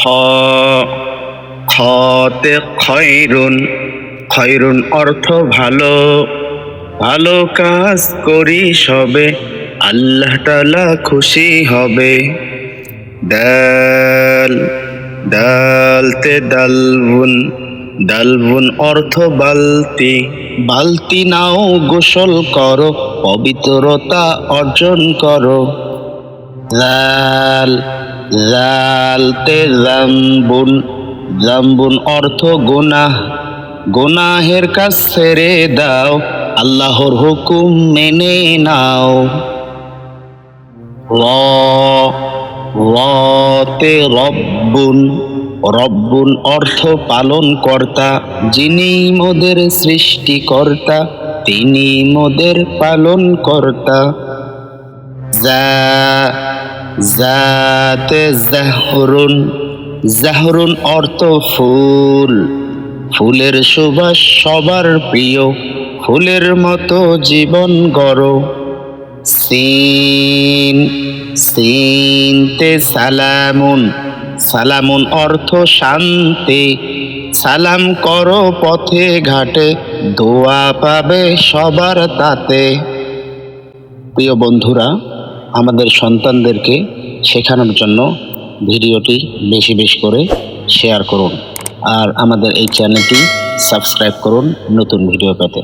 খ। খতে খয়রুন খয়রুন অর্থ ভালো। ভালো কাজ করি সবে, আল্লাহ তালা খুশি হবে। দাল দালতে দালবুন দালবুন অর্থ বালতি। বালতি নাও গোসল করো, পবিত্রতা অর্জন করো। জাল জালতে জাম্বুন জাম্বুন অর্থ গুনাহ। গোনাহের কাজ ছেড়ে দাও, আল্লাহর হুকুম মেনে নাও। রতে রব্বুন রব্বুন অর্থ পালন কর্তা যিনি মোদের সৃষ্টিকর্তা, তিনি মোদের পালন কর্তা যা জাতে জাহরুন জাহরুন অর্থ ফুল। ফুলের সুবাস সবার প্রিয়, ফুলের মতো জীবন গড়ো। সিন, সিনতে সালামুন সালামুন অর্থ শান্তি। সালাম করো পথে ঘাটে, দোয়া পাবে সবার তাতে। প্রিয় বন্ধুরা আমাদের সন্তানদেরকে শেখানোর জন্য ভিডিওটি বেশি বেশি করে শেয়ার করুন। আর আমাদের এই চ্যানেলটি সাবস্ক্রাইব করুন নতুন ভিডিও পেতে।